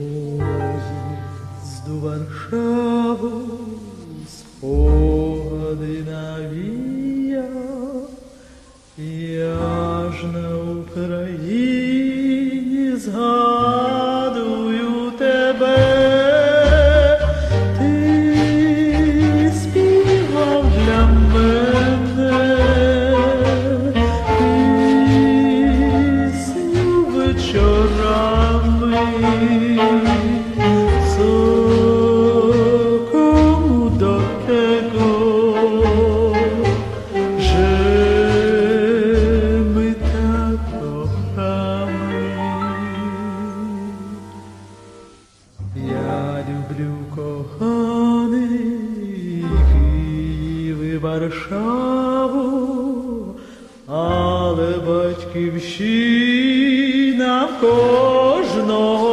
Поезду Варшаву с поды навия, яжно że my tak kochamy. Я люблю коханий Київ але батьківщина кожного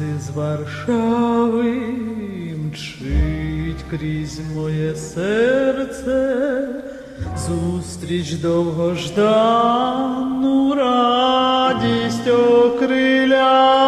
Поїзди з Варшави мчить крізь моє серце, зустріч довгождану радість окриля.